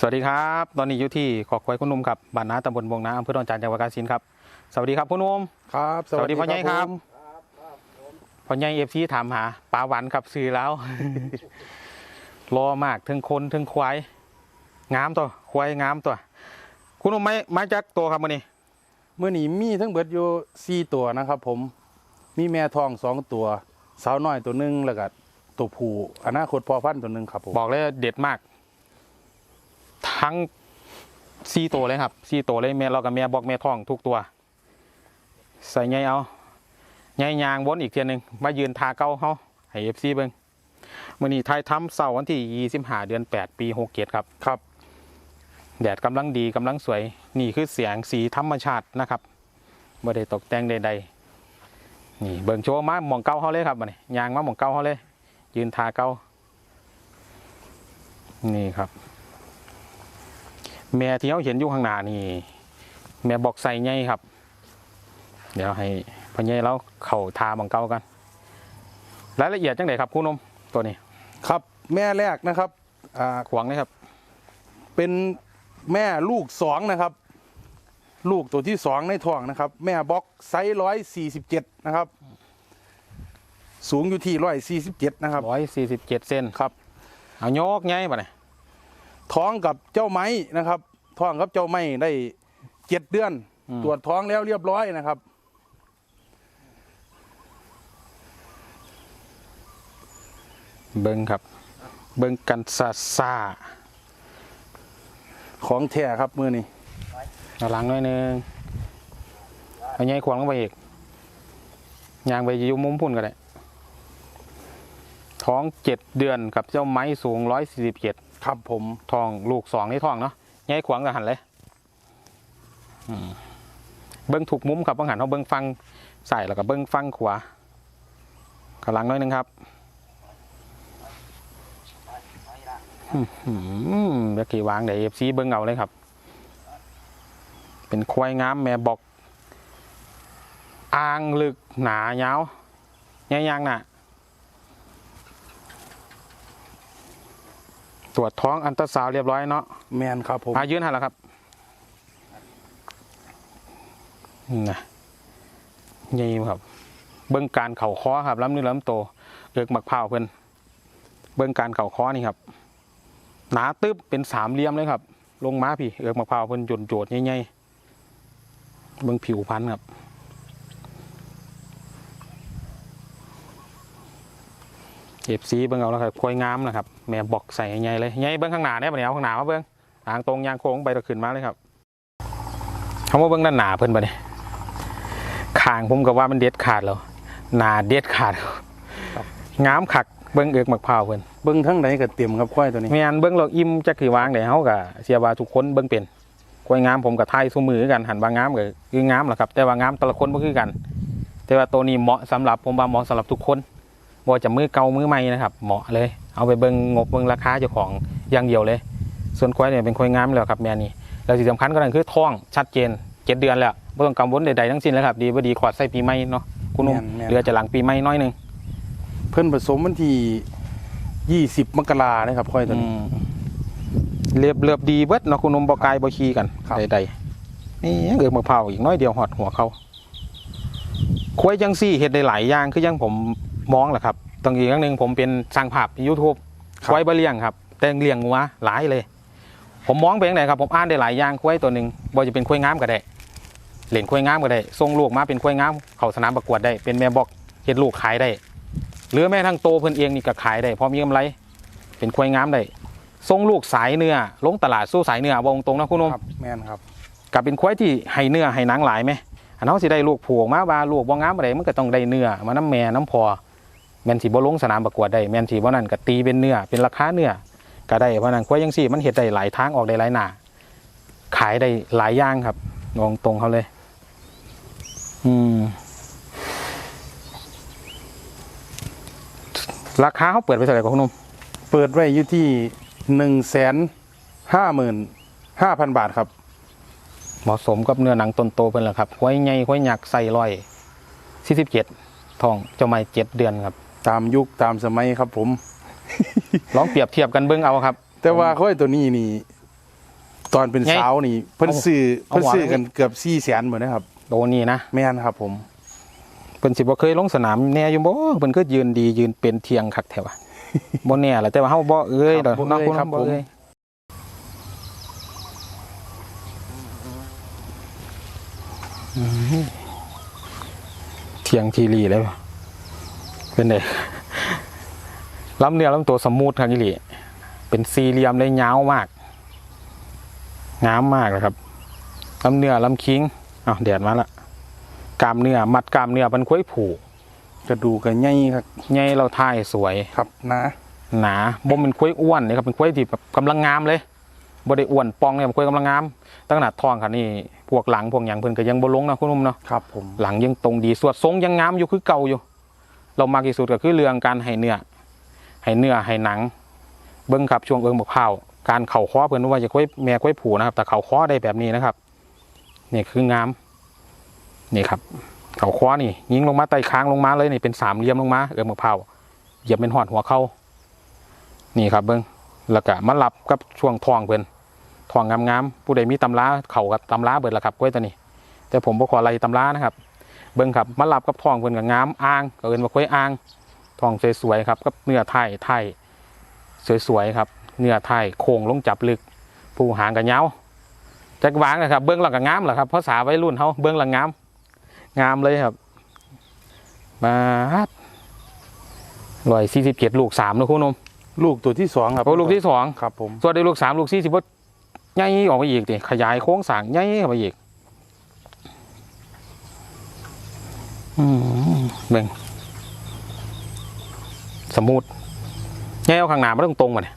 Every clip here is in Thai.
สวัสดีครับ ตอนนี้อยู่ที่ขอกควายคุณนุ่มครับบ้านนาตำบลบงนาอำเภอดอนจานจังหวัดกาฬสินธุ์ครับสวัสดีครับคุณนุ่มครับสวัสดีพ่อใหญ่ครับพ่อใหญ่เอฟซีถามหาปลาหวันครับซื้อแล้วรอมากทั้งคนทั้งควายงามตัวควายงามตัว คุณนุ่มไม่มาจากตัวครับมื่อนี้เมื่อนี้มีทั้งเบิดอยู่สี่ตัวนะครับ ผมมีแม่ทองสองตัวสาวน้อยตัวหนึ่งแล้วก็ตัวผู้อนาคตพอพันธุ์ตัวหนึ่งครับผมบอกเลยว่าเด็ดมาก ทั้งซีตัวเลยครับซีตัวเลยแม่เรากับแม่บอกแม่ท้องทุกตัว ใส่ไงเอาไงยางวนอีกเทียหนึงมายืนทาเก้าเขาให้เอฟซีเบิ้งมื่อนี้ไทยทำเสาร์วันที่ยี่สิบห้าเดือนแปดปีหกเกียรครับครับ แดดกำลังดีกำลังสวย นี่คือเสียงสีธรรมชาตินะครับไม่ได้ตกแต่งใดๆนี่เบิ่งโชว์มาหมองเก้าเขาเลยครับมาเนี่ยยางมาหมองเก้าเขาเลย ยืนทาเก้านี่ครับ แม่ที่เขาเห็นอยู่ข้างหน้านี่ แม่บอกใส่ไงครับ เดี๋ยวให้พ่อใหญ่เราเข่าทาหมองเก้ากันรายละเอียดจังไดครับคุณนมตัวนี้ครับแม่แรกนะครับอ่าขวางนะครับ เป็นแม่ลูกสองนะครับ ลูกตัวที่สองในท้องนะครับ แม่บล็อกไซส์ร้อยสี่สิบเจ็ดนะครับ สูงอยู่ที่ร้อยสี่สิบเจ็ดนะครับร้อยสี่สิบเจ็ดเซนครับเอาโยกไงบ่เนี่ย ท้องกับเจ้าไม้นะครับ ท้องกับเจ้าไม้ได้เจ็ดเดือน ตรวจท้องแล้วเรียบร้อยนะครับเบิ้งครับ เบิ้งกันซาซาของแท้ครับมือนี้เอาหลังหน่อยหนึงเอาใหญ่ขวางลงไปอีกยางไปอยู่มุมพุ่นก็ได้ท้องเจ็ดเดือนกับเจ้าไม้สูงร้อยสี่สิบเจ็ด ครับผมทองลูกสองนี่ทองเนาะใหญ่ขวางกับหันเลยเบิ้งถูกมุมครับบางหันเขาเบิ้งฟังใส่แล้วก็เบิ้งฟังขวากำลังน้อยหนึงครับเมื่อกี้วางเดี๋ยวเอฟซีเบิ้งเอาเลยครับ เป็นควายงามแม่บอกอ่างลึกหนายาวใหญ่ยางน่ะ ตรวจท้องอันตราซาวด์เรียบร้อยเนาะแมนครับผมอายืนหันแล้วครับนี่นะยี่ครับ เบิ้งการเข่าคอครับล้ำเนื้อล้ำโตเอิกหมักเผาวเพิ่นเบิ้งการเข่าคอนี่ครับ หนาตึ๊บเป็นสามเหลี่ยมเลยครับ ลงมาพี่เอิกหมักเผาวเพิ่นโยนโจดใหญ่ๆเบิ้งผิวพันธุ์ครับ เก็บสีเบิ้งเอาแล้วครับควยงามนะครับแม่บอกใส่ใหญ่เลยใหญ่เบิ้งข้างหน้าได้ปะเนี่ยเอาข้างหน้ามาเบิ้งทางตรงยางโค้งไปตะขึ้นมาเลยครับเขามาเบิ้งด้านหน้าเพิ่นปะเนี่ยขางผมก็ว่ามันเด็ดขาดแล้วหน้าเด็ดขาดงามขักเบิ้งเอือกหมักพร้าวเพิ่นเบิ้งทั้งไหนก็เต็มครับควายตัวนี้แม่นเบิ้งเราอิ่มจักคือวางได้เฮาก็เสียว่าทุกคนเบิ้งเป็นกล้วยงามผมกับไทยซุมือกันหันว่างามก็คืองามแหละครับ แต่ว่างามแต่ละคนบ่คือกัน แต่ว่าตัวนี้เหมาะสำหรับผมว่าเหมาะสำหรับทุกคน บ่จะมือเก่ามือใหม่นะครับ เหมาะเลย เอาไปเบิ่งงบเบิ่งราคาเจ้าของอย่างเดียวเลย ส่วนควายเนี่ยเป็นควายงามแล้วครับแม่นี่แล้วที่สำคัญก็นั่นคือท้องชัดเจนเจ็ดเดือนแล้วบ่ต้องกังวลใดๆทั้งสิ้นแล้วครับ ดีบ่ดีขอดใส่ปีใหม่เนาะคุณนุ่มแม่นแม่นเหลือจะหลังปีใหม่น้อยหนึงเพิ่นผสมวันที่ยี่สิบมกรานะครับควายตัวอืนี้มเรียบเรียบดีเบิดเนาะคุณนุ่มบ่กายบ่ขี้กันครับ ใดๆนี่เกิดมะพร้าวอีกน้อยเดียวหอดหัวเขาควายจังซี่เฮ็ดได้หลายอย่างคือยังผม มองแหละครับตรงอีกอย่างหนึงผมเป็นสร้างภาพ YouTube ครับ ควายบะเลี้ยงครับ แต่งเลี้ยงงัวหลายเลย ผมมองไปอย่างไรครับผมอ่านได้หลายอย่างควายตัวหนึ่งบ่จะเป็นควายงามก็ได้เหรียญควายงามก็ได้ส่งลูกมาเป็นควายงามเข้าสนามประกวดได้เป็นแม่บอกเฮ็ดลูกขายได้ หรือแม้ทั้งโตเพิ่นเองนี่ก็ขายได้พอมีกำไร เป็นควายงามได้ส่งลูกสายเนื้อลงตลาดสู้สายเนื้อวงตรงๆนะคุณนม ครับแมนครับ กับเป็นควายที่ให้เนื้อให้หนังหลายไหมอันเขาสิได้ลูกผูกมาว่าลูกบ่งามอะไรมันก็ต้องได้เนื้อมาน้ำแม่น้ำพอ แมนสิบ่ลงสนามประกวดได้แมนสิบ่นั่นก็ตีเป็นเนื้อเป็นราคาเนื้อก็ได้เพราะนั้นควายยังสี่มันเฮ็ดได้หลายทางออกได้หลายหน้าขายได้หลายอย่างครับงงตรงเขาเลย อืมราคาเขาเปิดไปเท่าไหร่ครับคุณนุ่มเปิดไว้อยู่ที่หนึ่งแสนห้าหมื่นห้าพันบาทครับ เหมาะสมกับเนื้อหนังต้นโตเป็นแหละครับควายใหญ่ควายหยักใส่ร้อยสี่สิบเจ็ดทองเจ้าไม่เจ็ดเดือนครับ ตามยุคตามสมัยครับผม ลองเปรียบเทียบกันเบิ้งเอาครับ แต่ว่าควายตัวนี้นี่ ตอนเป็นไงสาวนี่ เพิ่นเอาซื้อเอาเพิ่นหัวซื้อไว้กันเกือบ4แสนหมดนะครับโตนี่นะแม่นครับ ผมเพิ่นสิบ่เคยลงสนามแน่อยู่บ่เพิ่นก็ยืนดียืนเป็นเทียงคักแท้ว่ะบ่แน่ล่ะแต่ว่าเฮาบ่เอ้ยครัดอบกบ่เนาะเอ้ยคุณครับบ่ผมเอ้ยอืมเทียงทีรีเลยว่ะ เป็นไงลำเนื้อลำตัวสมูทครับอีหลีเป็นสี่เหลี่ยมเลยยาวมากงามมากเลยครับลำเนื้อลำคิงอ้าวแดดมาละกล้ามเนื้อมัดกล้ามเนื้อมันค่อยผูกกระดูกก็ใหญ่ครับใหญ่เราท่ายสวยครับนะหนาบ่เป็นค่อยอ้วนเลยครับเป็นค่อยที่แบบกำลังงามเลยบ่ได้อ้วนปองเนี่ยมันค่อยกำลังงาม ตั้งขนาดท้องค่ะนี่พวกหลังพวกหยังเพิ่นก็ยังบ่ลงนะคุณนุ่มเนาะครับผมหลังยังตรงดีสวดทรงยังงามอยู่คือเก่าอยู่ เรามากที่สุดก็คือเรื่องการให้เนื้อให้เนื้อให้หนัง เบิ้งครับช่วงเบิ้งบกเผาการเข่าคอเพิ่อนว่าจะค่อยแม่ค่อยผูนะครับ แต่เข่าคอได้แบบนี้นะครับนี่คืองามนี่ครับเข่าคอนี่ ยิงลงมาไต่ค้างลงมาเลยนี่เป็นสามเหลี่ยมลงมาเอิงบกเผาเหยียบเป็นหอดหัวเข้านี่ครับเบิ้งแล้วก็มารับกับช่วงทองเพิ่อนทองงามๆผู้ใดมีตำราเข่ากับตำราเบิดละครับกล้วยตัวนี้ แต่ผมบ่ขออะไรตำรานะครับ เบิ้งครับมารับกับทองเพิ่นกับงามอ่างก็เอิ้นว่าค่อยอ่างทองสวยๆครับกับเนื้อไทยไทยสวยๆครับ เนื้อไทยโค้งลงจับลึก ผู้หางกับเหงาจักวางนะครับ เบิ้งหลังกับงามเหรอครับภาษาวัยรุ่นเขาเบิ้งหลังงามงามเลยครับ มาร้อยสี่สิบเจ็ดลูกสามนะคุณนมลูกตัวที่สองครับโอ้ลูกที่สองครับผมส่วนในลูกสามลูกสี่สิบว่าใหญ่ออกไปอีกดิขยายโค้งสร้างใหญ่เข้าไปอีกอืม เบิ่งสมูทใหญ่เอาข้างหน้าไม่ต้องตรงมาเนี่ย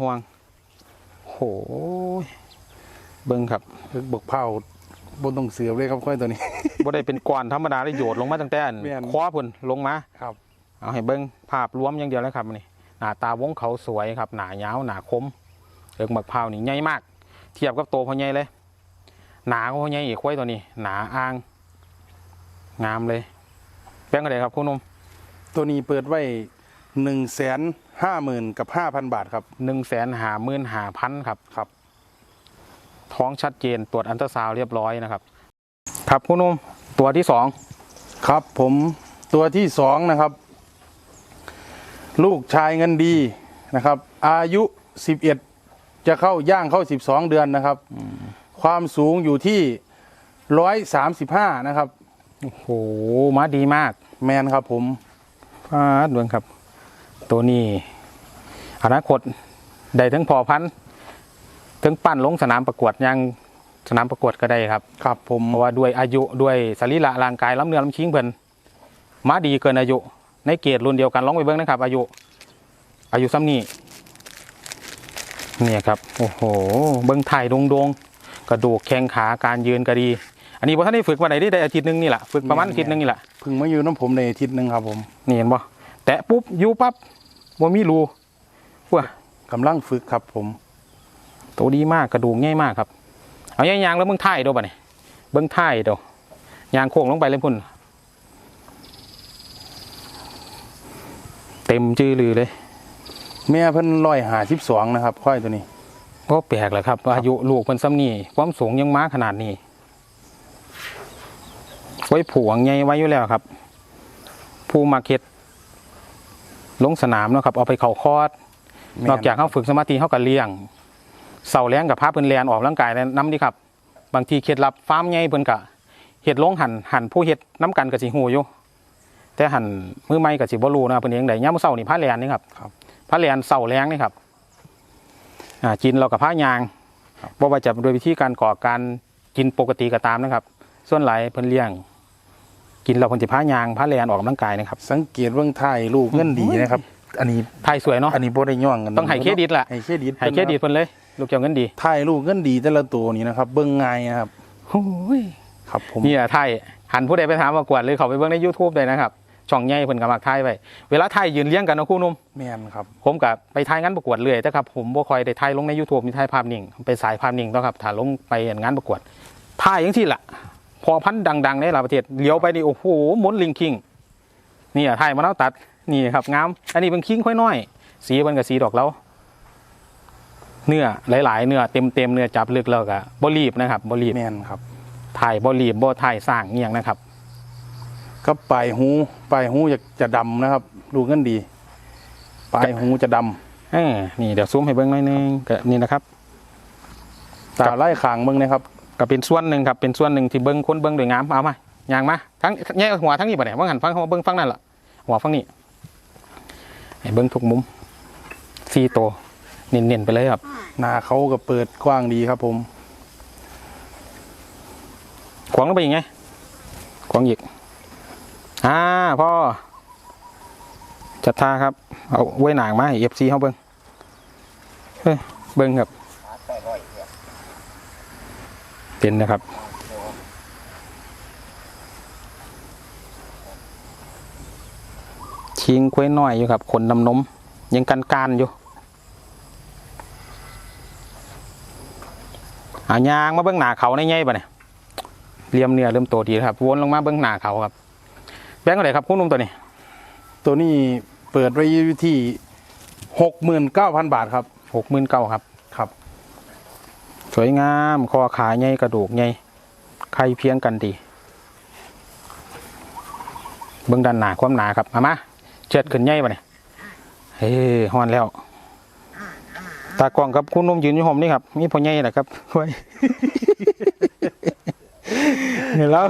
ห่วงโหยเบิ่งครับลึกบกเผาบนต้องเสือเลยครับค่อยตัวนี้บ่ได้เป็นก้อนธรรมดาได้โยดลงมาตั้งแต่อันแม่นคว้าพุ่นลงมาครับ เอาให้เบิ้งภาพรวมอย่างเดียวแล้วครับนี่หน้าตาวงเขาสวยครับหนายาวหนาคมเอิงบักพร้าวนี่ใหญ่มาก เทียบกับโตพอใหญ่เลยหนาก็พอใหญ่อีกควายตัวนี้ หนาอ่างงามเลย แป้งอะไรครับคุณหนุ่มตัวนี้เปิดไว้หนึ่งแสนห้าหมื่นกับห้าพันบาทครับหนึ่งแสนหาหมื่นหาพันครับครับ ท้องชัดเจนตรวจอันตราซาวด์เรียบร้อยนะครับ ครับคุณหนุ่มตัวที่สองครับผมตัวที่สองนะครับ ลูกชายเงินดีนะครับ อายุสิบเอ็ดจะเข้าย่างเข้าสิบสองเดือนนะครับ ความสูงอยู่ที่ร้อยสามสิบห้านะครับ โอ้โหมาดีมาก แมนครับผมฟาดเบิ่งครับ ตัวนี้อนาคตได้ทั้งพอพันธุ์ทั้งปั้นลงสนามประกวดยังสนามประกวดก็ได้ครับ ครับผมเพราะว่าด้วยอายุด้วยสรีระร่างกายล้ำเนื้อล้ำชิงเพิ่นมาดีเกินอายุ ในเกรดรุ่นเดียวกันลองไปเบิ่งนะครับ อายุ อายุซ้ำนี้เนี่ยครับ โอ้โห เบิ่งถ่ายดงดงๆกระดูกแข้งขาการยืนก็ดี อันนี้พอท่านได้ฝึกวันไหนได้ได้อาทิตย์หนึงนี่แหละฝึกประมาณอาทิตย์หนึงนี่แหละเพึ่งมาอยู่น้ำผมในอาทิตย์หนึ่งครับผมนี่เห็นบ่แตะปุ๊บอยู่ปั๊บว่ามีรูว้า กำลังฝึกครับผมตัวดีมากกระดูกง่ายมากครับ เอาย่างยางแล้วเบิ่งท้ายดูบ่เนี่ยเบิ่งท้ายดูยางโค้งลงไปเลยพุ่น เต็มจื้อลือเลยแม่เพิ่นร้อยหาสิบสองนะครับค่อยตัวนี้ก็แปลกแหละครับว่าอายุลูกเพิ่นซ้ำนี่ความสูงยังม้าขนาดนี้ ไว้ผูกใหญ่ไว้อยู่แล้วครับ ผู้มาเก็ตลงสนามเนาะครับเอาไปเข่าคอด นอกจากเขาฝึกสมาธิเขาก็เลี้ยงเสาแรงกับพาเพิ่นแลนออกร่างกายน้ำนี่ครับ บางทีเคล็ดลับฟาร์มใหญ่เพิ่นกะเฮ็ดลงหันหันผู้เฮ็ดน้ำกันก็สิฮู้อยู่แต่หันมือใหม่ก็สิบ่รู้นะเพิ่นเองได้ยามมื้อเช้านี่พาแลนนี่ครับครับพาแลนเสาแรงนี่ครับอ่ากินเรากับพายางบ่ว่าจะโดยวิธีการก่อการกินปกติก็ตามนะครับ ส่วนหลายเพิ่นเลี้ยง กินเราเพิ่นสิพายางพาแลนออกกำลังกายนะครับ สังเกตเบื้องท้ายลูกเงินดีนะครับ อันนี้ถ่ายสวยเนาะอันนี้บ่ได้ย่องกันต้องให้เครดิตล่ะให้เครดิตให้เครดิตเพิ่นเลย ลูกเจ้าเงินดีถ่ายลูกเงินดีแต่ละตัวนี้นะครับ เบื้องง่ายนะครับโอ้ยครับผมนี่แหละไทยหันผู้ใดไปถามประกวดเลยเขาไปเบิ่งใน YouTube ได้นะครับช่องใหญ่เพิ่นก็มักไทยไว้เวลาไทยยืนเลี้ยงกันเนาะครู่หนุ่มแม่นครับ ผมกับไปถ่ายงานประกวดเลยแต่ครับผมบ่ค่อยได้ถ่ายลงใน YouTube มีถ่ายภาพนิ่งไปสายภาพนิ่งต้องครับถ้าลงไปงานประกวดถ่ายจังซี่ล่ะ พอพันธุ์ดังๆในหลายประเทศเลี้ยวไปนี่โอ้โหหมุนลิงคิงนี่อะถ่ายมะนาวตัดนี่ครับงามอันนี้เป็นคิงค่อยน้อย สีเพิ่นก็สีดอกแล้วเนื้อหลาย ๆ เนื้อเต็มเต็มๆเนื้อจับลึกแล้วก็บ่รีบนะครับบ่รีบแม่นครับถ่ายบ่รีบบ่ถ่ายสร้างเงียงนะครับ ก็ปลายหูปลายหูจะจะดำนะครับ ดูกันดีปลายหูจะดำเออนี่เดี๋ยวซูมให้เบิ่งหน่อยหนึงก็นี่นะครับตาไล่ขางเบิ่งนะครับ ก็เป็นส่วนหนึ่งครับเป็นส่วนหนึ่งที่เบิ้งคนเบิ้งโดวยงามเอามาย่างมาทั้งแง่หัวทั้งนี้ปะเนี่ยว่าหันฟังเขามาเบิ้งฟังนั่นล่ะหัวฟังนี้ให้เบิ้งทุกมุมซีโตวเน้นๆไปเลยครับหน้าเขาก็เปิดกว้างดีครับผม ขวางลงไปยังไงขวางอีกอ่าพ่อจัดท่าครับ เอาไว้หนางมาให้เอฟซีเขาเบิ้งเอ้ยเบิ้งครับ เป็นนะครับ ชิงควยน้อยอยู่ครับขนนำนม ยังกันการอยู่เอายางมาเบื้องหน้าเขาในไงปะเนี่ยเรียมเนื้อเริ่มโตดีแล้วครับวนลงมาเบื้องหน้าเขาครับ แบงค์อะไรครับคุณนุ่มตัวนี้ ตัวนี้เปิดไว้อยู่ที่หกหมื่นเก้าพันบาทครับหกหมื่นเก้าครับครับ สวยงามคอขาใหญ่กระดูกใหญ่ไข่เพียงกันดีเบื้องด้านหนาความหนาครับมามาเชิดขึ้นใหญ่ปะเนี่ยเฮ้ยฮอนแล้วตากล้องกับคุณนุ่มยืนอยู่ห่มนี่ครับมีพ่อใหญ่แหละครับไว้เห็นแล้ว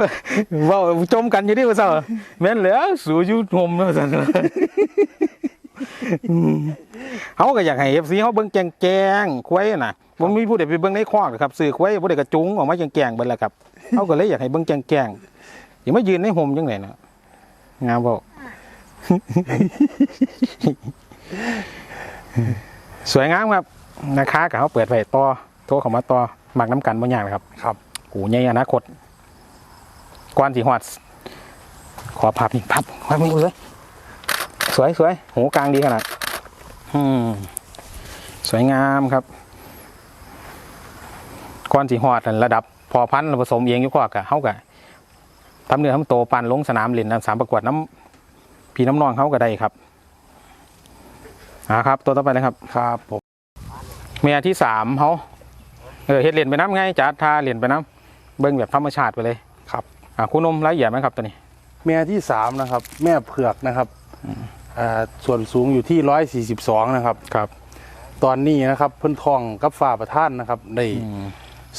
ว่าจมกันอยู่ดิว่าเศร้าแม่นเหลือสูอยู่ห่มแล้วสั่น เขาก็อยากให้เอฟซีเขาเบิ่งแกงแกงๆควายน่ะผมมีผู้ใดไปเบิ่งในคอกหรอกครับสื่อควายผู้ใดกระจุงออกมาแกงแกงๆเบิ่งแหละครับเขาก็เลยอยากให้เบิ่งแกงแกงๆอย่ามายืนในห่มจังไหนน่ะงามบ่สวยงามครับนะคะกับเขาเปิดไว้ต่อโทรเข้ามาต่อหมักน้ำกันบางอย่างครับ ครับกูใหญ่อนาคตกวนสีหอดขอพับนี่พับพับนี่เลย สวยสวยหูกลางดีขนาดอืมสวยงามครับก้อนสีหอดนั่นระดับ พอพันธุ์ผสมเองอยู่กว่ากะเขากะทำเนื้อทำโตปันลงสนามเล่นน้ำสามประกวดน้ำพี่น้ำนองเขาก็ได้ครับอ่าครับ ตัวต่อไปเลยครับครับผมเมียที่สามเขาเออเฮ็ดเหรียญไปน้ำไงจัดทาเหรียญไปน้ำเบิ้งแบบธรรมชาติไปเลยครับอ่าคุณนมละเอียดไหมครับตัวนี้แม่ที่สามนะครับ แม่เผือกนะครับอ่า ส่วนสูงอยู่ที่ร้อยสี่สิบสองนะครับครับ ตอนนี้นะครับเพิ่นทองกับฝ่าประท่านนะครับได้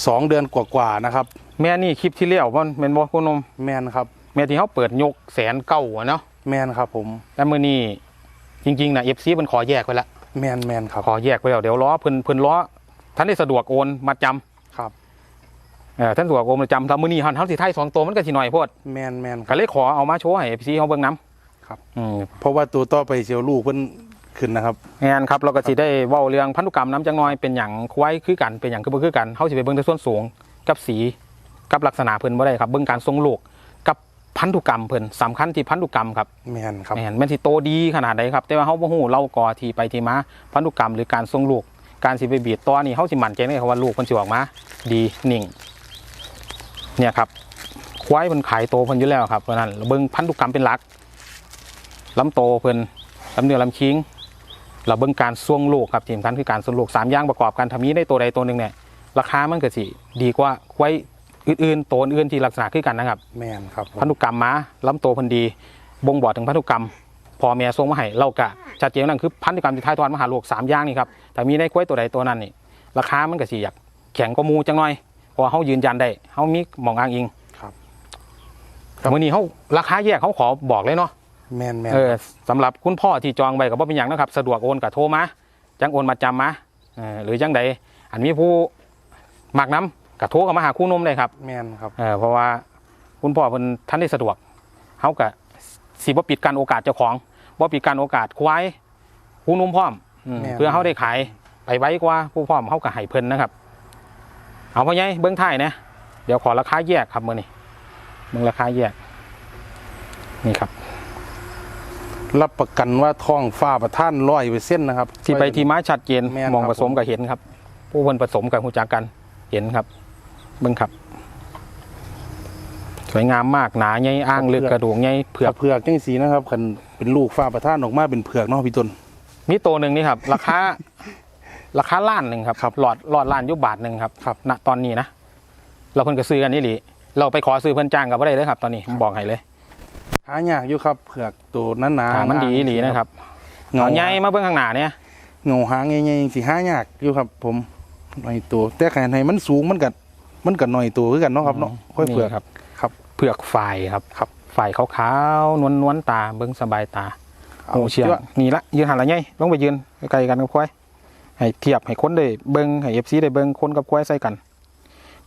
สองเดือนกว่าๆนะครับ แม่นี่คลิปที่เลี้ยวมันเป็นบ่คุณนมแมนครับ แม่ที่เขาเปิดยกแสนเก้าอะเนาะแมนครับผมแล้วมือนี้จริงๆนะเอฟซีมันขอแยกไปแล้วแมนแมนครับขอแยกไปแล้วเดี๋ยวล้อเพิ่นเพิ่นล้อท่านได้สะดวกโอนมาจครับำเออท่านสะดวกโอนมาจำทำมือนี้หันเท้าสิไทยสองตัวมันก็สิหน่อยโพดแมนแมนคก็รับเลยขอเอามาโชว์ให้เอฟซีเขาเบิ่งน้ำ ครับอืมเพราะว่าตัวต่อไปเชียวลูกเพิ่นขึ้นนะครับงานครับเราก็สิได้เว้าเรื่องพันธุกรรมน้ำจังน้อยเป็นอย่างควายคือกันเป็นอย่างคือบ่คือกันเฮาสิไปเบิ่งแต่ส่วนสูงกับสีกับลักษณะเพิ่นบ่ได้ครับเบิ่งการทรงลูกกับพันธุกรรมเพิ่นสำคัญที่พันธุกรรมครับแมนครับแม่นแม่นสิโตดีขนาดใดครับ แต่ว่าเฮาบ่ฮู้เล่ากอที่ไปที่มาพันธุกรรมหรือการทรงลูกการสิไปบีดต่อนี่เฮาสิมั่นใจได้ครับว่าลูกเพิ่นสิออกมาดีนิ่งเนี่ยครับควายเพิ่นขายโตเพิ่นอยู่แล้วครับเพราะฉะนั้นเบิ่งพันธุกรรมเป็นหลัก ลำโตเพิ่นลำเนื้อลำคิงเราเบิ่งการทรงลูกครับที่สำคัญคือการทรงลูกสามอย่างประกอบกันทำนี้ได้ตัวใดตัวหนึ่งเนี่ยราคามันก็สิดีกว่าควายอื่นๆตัวอื่นๆที่ลักษณะคือกันนะครับแมนครับผมพันธุกรรมมาลำโตเพันดี บ่งบอกถึงพันธุกรรมพอแม่ทรงมาให้เรากะชัดเจนนั่นคือพันธุกรรมที่ท้ายทอดมาหาลูกสามอย่างนี่ครับแต่มีได้กล้วยตัวใดตัวนั้นนี่ราคามันก็สิอยากแข็งกว่าหมูจังหน่อยเพราะว่าเขายืนยันได้เขามีหมองอ้างอิงครับ แต่มื่อนี้เขาราคาแยกเขาขอบอกเลยเนาะ แมนแมนเออสำหรับคุณพ่อที่จองไว้กับว่าเป็นอย่างนะครับ สะดวกโอนกับโทรมาจังโอนมาจำมาเออหรือจังใดอันมีผู้มักน้ำกับโทรกับมาหาคู่นมเลยครับแมนครับเออเพราะว่าคุณพ่อเพิ่นท่านได้สะดวกเขากะสิบ่ปิดการโอกาสเจ้าของบ่ปิดการโอกาสควายผู้นุ่มพร้อมอืมแม่นเพื่อเขาได้ขายไปไว้กว่าผู้พร้อมเขาก็ให้เพิ่นนะครับ เอาพ่อใหญ่เบิ้งท้ายนะเดี๋ยวขอราคาแยกครับมื้อนี้เบิ่งราคาแยกนี่ครับ รับประกันว่าท้องฟ้าประท่านร้อยเปอร์เซ็นต์นะครับ ที่ไปที่มาชัดเจนแม่นมองครับผสมกับเห็นครับ ผู้เพิ่นผสมกับหูจักกันเห็นครับเบิ่งครับ สวยงามมากหนาใหญ่อ้างลึกกระดูกใหญ่เผือก เผือกจังสีนะครับคันเป็นลูกฟ้าประท่านออกมาเป็นเผือกเนาะพี่ต้น มีตัวหนึ่งนี่ครับ ราคาราคาล้านหนึ่งครับครับหลอดหลอดล้านอยุบบาทหนึ่งครับครับณตอนนี้นะเราเพิ่นก็ซื้อกันนี่หลีเราไปขอซื้อเพิ่นจ้างกับไ่ได้เลยครับ ตอนนี้ผมบอกให้เลย หายากอยู่ครับเผือกตัวนั้นหนาถามมันดีอีหลีนะครับเงาเอาใหญ่มาเบิ่งข้างหน้าเนี่ยเงาหางใหญ่ๆสิหายากอยู่ครับ ผมหน่อยตัวแต่แขนให้มันสูงมันกัมันกัหน่อยตัวคือกันเนาะครับเนาะค่อยเผือกนี่ครับ ครับ เผือกฝ่ายครับครับฝ่ายขาวๆนวลนวลๆตาเบิ่งสบายตาเอาโอ้เชียงเชื่อนี่ละยืนหันละไงลงไปยืนใกล้ๆกันกับควายให้เทียบให้คนได้เบิ่งให้เอฟซีได้เบิ่งคนกับควายใส่กัน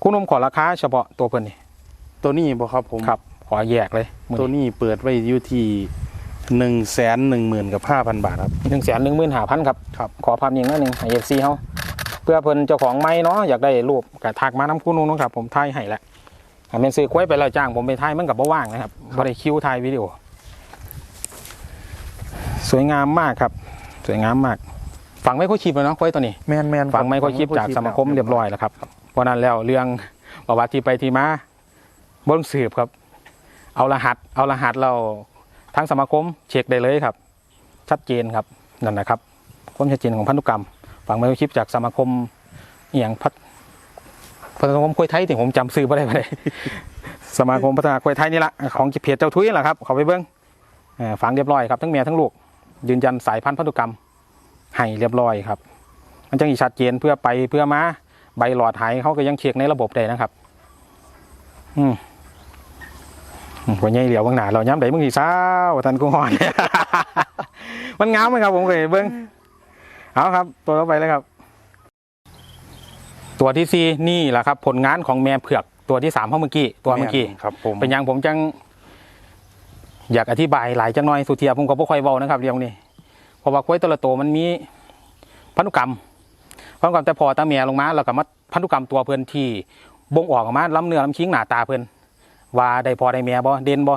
คุณนมขอราคาเฉพาะตัวเพิ่นนี่ตัวนี้บ่ครับผมครับ ขอแยกเลยตัวนี้เปิดไว้อยู่ที่หนึ่งแสนหนึ่งหมื่นกับห้าพันบาทครับหนึ่งแสนหนึ่งหมื่นห้าพันครับครับขอภาพนิ่งหนิดนึงให้เอฟซีเขาเพื่อเพิ่นเจ้าของไม่เนาะอยากได้รูปกับทักมาน้ำคุณนุ่นครับ ผมถ่ายให้แล้วถ้าเป็นซื้อควายไปแล้วจ้างผมไปถ่ายมันกับบ่ว่างนะครับบ่ได้คิวถ่ายวิดีโอ สวยงามมากครับ สวยงามมาก ฝังไม่ค่อยชิบเลยเนาะควายตัวนี้แมนแมนฟังไม่ค่อยคลิปจากสมาคมเรียบร้อยแล้วครับเพราะนั้นแล้วเรื่องประวัติที่ไปที่มาบนสืบครับ เอารหัส เอารหัสเราทั้งสมาคมเช็คได้เลยครับ ชัดเจนครับนั่นนะครับความชัดเจนของพันธุกรรมฟังไม่ค่อยคลิปจากสมาคมอย่างพัฒพัฒนาคมคุยไทยที่ผมจำซื้อไม่ได้ไม่ได้สมาคมพัฒนาคุยไทยนี่ละของเพจเจ้าทุยแหละครับเขาไปเบิ้งเอ่อฟังเรียบร้อยครับทั้งเมียทั้งลูก ยืนยันสายพันธุ์พันธุกรรมให้เรียบร้อยครับ มันจังอีชัดเจนเพื่อไปเพื่อมาใบหลอดหายเขาก็ยังเช็คในระบบได้นะครับ อืม อืมหัวใหญ่เหลียวบางหนาเราย้ำได้มึงสีเศร้าทันกูหอน มันงามไหมครับ ผมเคยเบิ้งเอาครับ ตัวต่อไปเลยครับ ตัวที่สี่นี่แหละครับ ผลงานของแม่เผือกตัวที่สามเมื่อกี้ตัวเมื่อกี้ครับผมเป็นหยังผมจัง อยากอธิบายหลายจังน้อยสุเทียผมก็บ่ค่อยเว้านะครับเรื่องนี้เพราะว่าควายแต่ละตัวมันมีพันธุกรรมพันธุกรรมแต่พอตาเมียลงมาแล้วก็มาพันธุกรรมตัวเพิ่นที่บ่งออกออกมาล้ำเนื้อล้ำชิ้งหน้าตาเพิ่น ว่าได้พอได้เมียบ่เด่นบ่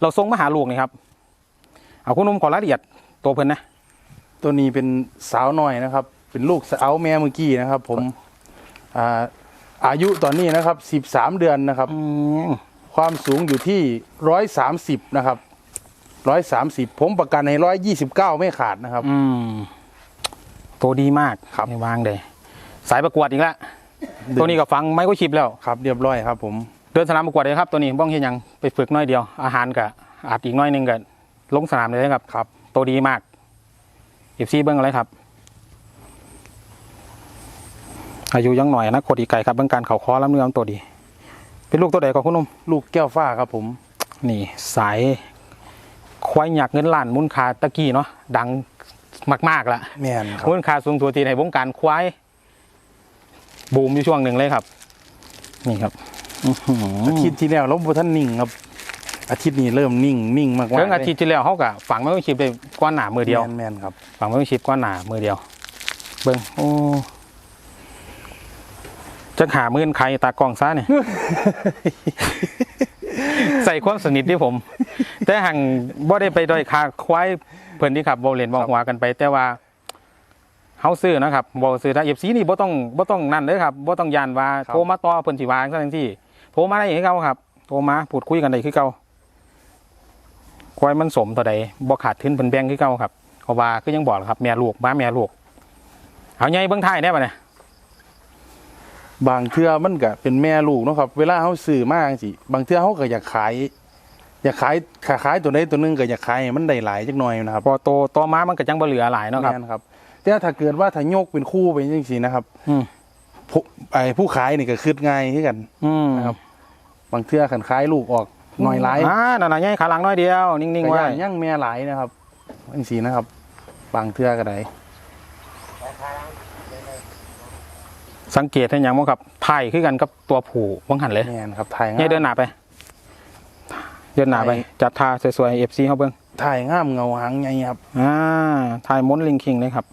เราส่งมาหาลูกนี่ครับ เอาคุณนุ่มขอรายละเอียดตัวเพิ่นนะตัวนี้เป็นสาวน้อยนะครับ เป็นลูกสาวแม่เมื่อกี้นะครับ ผมอ่าอายุตอนนี้นะครับสิบสามเดือนนะครับ อืมความสูงอยู่ที่ร้อยสามสิบนะครับร้อยสามสิบผมประกันให้ร้อยยี่สิบเก้าไม่ขาดนะครับ อืมตัวดีมากครับ ไม่วางเลยสายประกวดอีกแล้วตัวนี้ก็ฟังไม่ก็ชิปแล้ว ครับ เรียบร้อยครับผม เดินสนามประกวดเลยครับตัวนี้บ้องเห็นยังไปฝึกน้อยเดียว อาหารกับอาจอีกน้อยหนึงกับลงสนามเลยนะครับครับ ตัวดีมากเอฟซีเบิ้งอะไรครับ อายุยังหน่อยนะโคตรอีกไก่ครับเบิ้งการเขาคอลำเนื้อตัวดี เป็นลูกตัวใดก็คุณนุ่มลูกแก้วฟ้าครับผม นี่สายควายหยักเงินล้านมูลค่าตะกี้เนาะดังมากๆละแม่นครับมูลค่าสูงสุดที่ในวงการควายบูมอยู่ช่วงหนึ่งเลยครับ นี่ครับ อื้อหืออาทิตย์ที่แล้วเราบท่านนิ่งครับ อาทิตย์นี้เริ่มนิ่งนิ่งมากๆเรื่องอาทิตย์ที่แล้วเขากะฝังไม่ต้องชิปเลยก้อนหนามือเดียวแม่นแม่นครับฝังไม่ต้องชิปก้อนหนามือเดียว เบิ้งโอ้จะหามื่นใครตากล้องซ่าเนี่ยใส่ความสนิทที่ผม แต่ห่างบ่ได้ไปด้อยค่าควายเพิ่นที่ขับโบเลนบอหัวกันไป แต่ว่าเฮาซื้อนะครับบ่ซื้อถ้า FC นี่บ่ต้องบ่ต้องนั่นเด้อครับบ่ต้องยานว่าโทรมาต่อเพิ่นสิว่าจังซี่ โทรมาได้คือเก่าครับ โทรมาพูดคุยกันได้คือเก่าควายมันสมเท่าใดบ่ขาดทุนเพิ่นแบ่งคือเก่าครับเพราะว่าคือยังบอกแหละครับแม่ลูกมาแม่ลูกเอาใหญ่เบิ่งท้ายได้ป่ะเนี่ยบางเทื่อมันก็เป็นแม่ลูกเนาะครับ เวลาเขาซื้อมาจังสิบางเทื่อเขาก็อยากขาย อยากขายขาขายตัวใดตัวหนึงก็อยากขายให้มันได้หลายจักหน่อยนะครับพอโตโตมามันก็จังบ่เหลือหลายเนาะครับ แม่นครับ แต่ถ้าเกิดว่าถ้ายกเป็นคู่ไปจังซี่นะครับ อืม ผู้ไอ้ผู้ขายนี่ก็คืดง่ายคือกันอืมนะครับ บางเทื่อขันขายลูกออกหน่อยหลายอ่านั่นน่ะใหญ่ขาหลังน้อยเดียว นิ่งๆก็ไว้ย่างย่างแม่หลายนะครับจังซี่นะครับ บางเทื่อก็ได้สังเกตเห็นหยังบ่ครับถ่ายคือกันกับตัวผู้วังหันเลยแม่นครับไทยใหญ่งามเดินหน้าไปเดินหน้าไปจัดท่าสวยๆ FC เฮาเบิ่งไทยงามเงาหางใหญ่ครับ อ่าถ่ายม้วนลิงคิงเลยครับ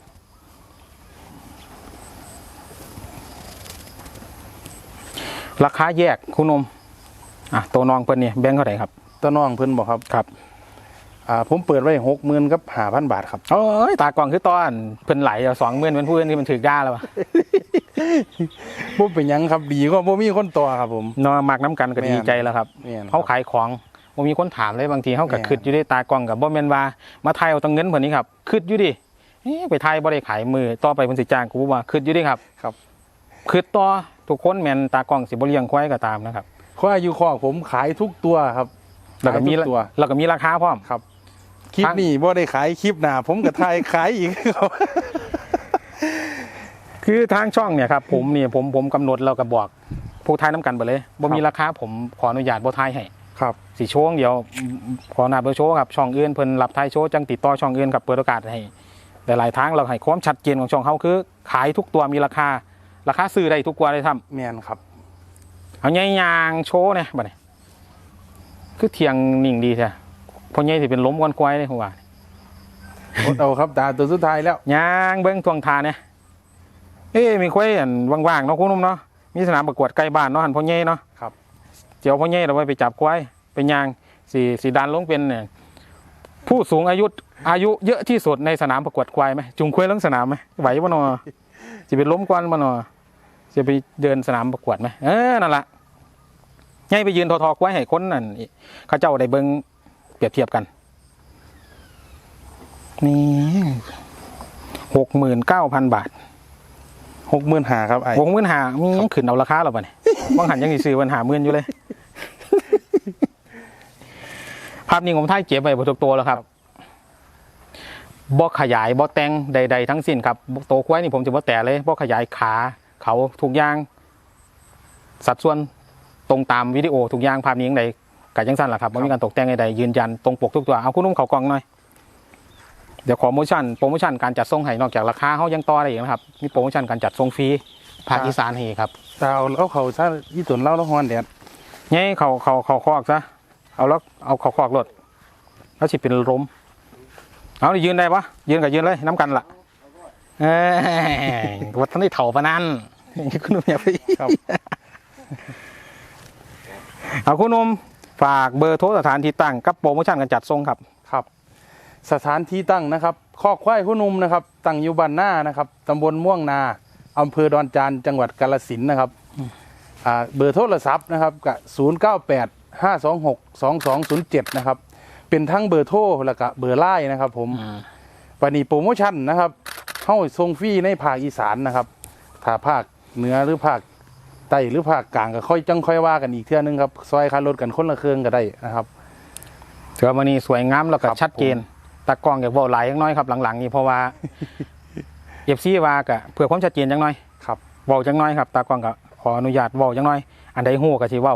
ราคาแยกคุณนมอะตัวน้องเพิ่นนี่แบ่งเท่าไหร่ครับต้นน้องเพิ่นบอกครับครับอ่าผมเปิดไว้หกหมื่นกับห้าพันบาทครับโอ้ยตากล่องคือตอนเพิ่นไหลเอา20,000เป็นผู้อื่นที่มันถือด้าแล้ววะบ่เป็นหยังครับดีก็บ่มีคนต่อครับผมเนาะมักน้ำกันก็ดีใจแล้วครับแม่นครับ เขาขายของบ่มีคนถามเลยบางทีเขาก็แม่นคิดอยู่ได้ตากล้องกับบ่แม่นว่ามาไทยเอาแตังเงินเพิ่นนี้ครับคิดอยู่ดิเเอ๊ะไปไทยบ่ได้ขายมือต่อไปเพิ่นสิจ้างกูว่าคิดอยู่เดิครับครับคิดต่อ ทุกคนแม่นตากล้องสิบ่เลี้ยงควายก็ตามนะครับควายอยู่คอกผมขายทุกตัวครับแล้วก็มีขายทุตัว แล้วก็มีราคาพร้อม ครับ คลิปทางนี้บ่ได้ขายคลิปหน้าผมก็ถ่ายขายอีกครับ คือทางช่องเนี่ยครับผมเนี่ยผมผมกำหนดแล้วก็บอกผู้ทายน้ำกันไปเลยบ่มีราคาผมขออนุญาตบ่ทายให้ครับสิโชว์อย่างเดียวขออนุญาตเบอร์โชว์ครับช่องอื่นเพิ่นรับทายโชว์จังติดต่อช่องอื่นครับเปิดโอกาสให้หลายๆทางเราให้ความชัดเจนของช่องเขาคือ ขายทุกตัวมีราคา ราคาซื้อได้ทุกตัวเลยทำแมนครับเอาใหญ่ยางโชว์เนี่ยบัดนี้คือเทียงนิ่งดีแท้พอใหญ่สิเป็นล้มก้อนควายเลยหัวาอดเอาครับตาตัวสุดท้ายแล้วยางเบิ้งทวงทาเนี่ยเอ้มีควายอันว่างๆเนาะคุณนุ่มเนาะมีสนามประกวดใกล้บ้านเนาะหันพ่อใหญ่เนาะครับเจียวพ่อใหญ่เราไว้ไปจับควายเป็นยางสีสีดันลงเป็นเนี่ยผู้สูงอายุอายุเยอะที่สุดในสนามประกวดควายไหมจุงควายลงสนามไหมไหวปะเนอ จะไปล้มกวนปะเนอจะไปเดินสนามประกวดไหมเออนั่นแหละให้ไปยืนทอทอควายให้คนนั่นเขาเจ้าได้เบิ้งเปรียบเทียบกัน นี่หกหมื่นเก้าพันบาทหกหมื่นหาครับไอ้หกหมื่นหามียังขึ้นเอาราคาหรอปะเนี่ยบางหันยังสิซื้อวันหาหมื่นอยู่เลย ภาพนี้ผมถ่ายเก็บไว้บนทุกตัวแล้วครับ บ่ขยายบ่แต่งใด ๆ ทั้งสิ้นครับโตวควายนี่ผมจะบ่แต่เลยบ่ขยายขาเขาทุกอย่าง สัดส่วนตรงตามวิดีโอทุกอย่างภาพนี้ยังไดกัยังสั้นล่ะครับไม่มีการตกแต่งใดๆยืนยันตรงปกทุกตัวเอาคุณนุ่มเขากล่องหน่อยเดี๋ยวขอโปรโมชั่นโปรโมชั่นการจัดส่งให้นอกจากราคาเขายังต่อได้อีกนะครับมีโปรโมชั่นการจัดส่งฟรีภาคอีสานให้ครับตาเอาเอาเขาซะยี่ตุนเล่าแล้วฮอนแดดไงเขาเขาเขาคอกซะเอาแล้วเอาเขาคอกรถแล้วสิเป็นลม เอาดิยืนได้ปะยืนกับยืนเลยน้ำกันล่ะเอ้ยวัดท่านได้เถ่าปะนั่นคุณหนุ่มอย่าไปครับเอาคุณหนุ่มฝากเบอร์โทรสถานที่ตั้งกับโปรโมชั่นการจัดส่งครับครับ สถานที่ตั้งนะครับคอกควายผู้นุ่มนะครับตั้งอยู่บ้านหน้านะครับตำบลม่วงนาอำเภอดอนจานจังหวัดกาฬสินธุ์นะครับอ่าเบอร์โทรศัพท์นะครับกับศูนย์เก้าแปดห้าสองหกสองสองศูนย์เจ็ดนะครับ เป็นทั้งเบอร์โทรแล้วก็เบอร์ไลน์นะครับ ผมวันนี้โปรโมชั่นนะครับเข้าส่งฟรีในภาคอีสานนะครับ ถ้าภาคเหนือหรือภาคใต้หรือภาคกลางก็ค่อยจังค่อยว่ากันอีกเทื่อนึงครับซอยค่ารถกันคนละเครื่องก็ได้นะครับถือว่าวันนี้สวยงามแล้วก็ครับชัดเจนตากล้องอยากบอกหลายอย่างน้อยครับหลังๆ นี้เพราะว่าเอฟซีว่ากะเพื่อความชัดเจนจังน้อยครับเว้าจังน้อยครับตากล้องก็ขออนุญาตเว้าจังน้อย อันใดฮู้ก็สิเว้า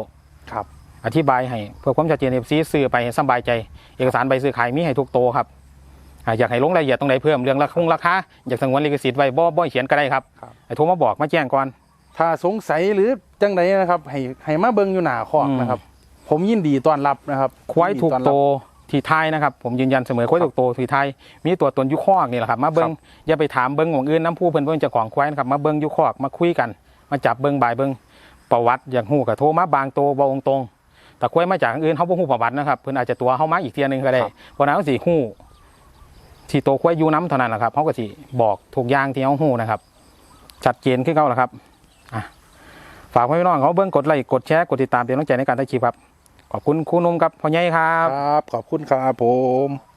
ครับ อธิบายให้เพื่อความชัดเจนเอฟซีซื้อไปให้สำบายใจเอกสารใบซื้อขายมีให้ทุกโตวครับอ่าอยากให้ลงรายละเอียดตรงไหนเพิ่มเรื่องราคงราคาอยากสงวนลิขสิทธิ์ไว้บ่บ่เขียนก็ได้ครับครับให้โทรมาบอกมาแจ้งก่อนถ้าสงสัยหรือจังใดนะครับ ให้ให้มาเบิ่งอยู่หน้าคอกอืมนะครับ ผมยินดีต้อนรับนะครับ ควายถูกยินดีโตอนรับที่ไทยนะครับ ผมยืนยันเสมอควายถูกโตที่ไทยมีตัวตนอยุคอกนี่แหละครับ มาเบิ้งอย่าไปถามเบิ้งของอื่นน้ำผู้เพิ่นเบิ้งเจ้าของควายนะครับมาเบิ้งอยุคอกมาคุยกัน มาจับเบิ้งบายเบิ้งประวัติอย่างหูกับโทรมาบางโตวบ่ตรงๆ แต่ควายมาจากอื่นเขาบ่ฮู้ประวัตินะครับเพิ่นอาจจะตัวเขามาอีกเทียหนึงก็ได้เพราะนั้นเขาสิฮู้ที่โตควายอยู่น้ำเท่านั้นแหละครับเขาก็สิบอกทุกอย่างที่เขาฮู้นะครับ ชัดเจนขึ้นเขาแหละครับอะฝากพี่น้องเขาเบิ้งกดไลค์กดแชร์กดติดตามเป็นกำลังใจในการถ่ายคลิปครับ ขอบคุณครูนุ่มครับพ่อใหญ่ครับ ครับ ขอบคุณครับผม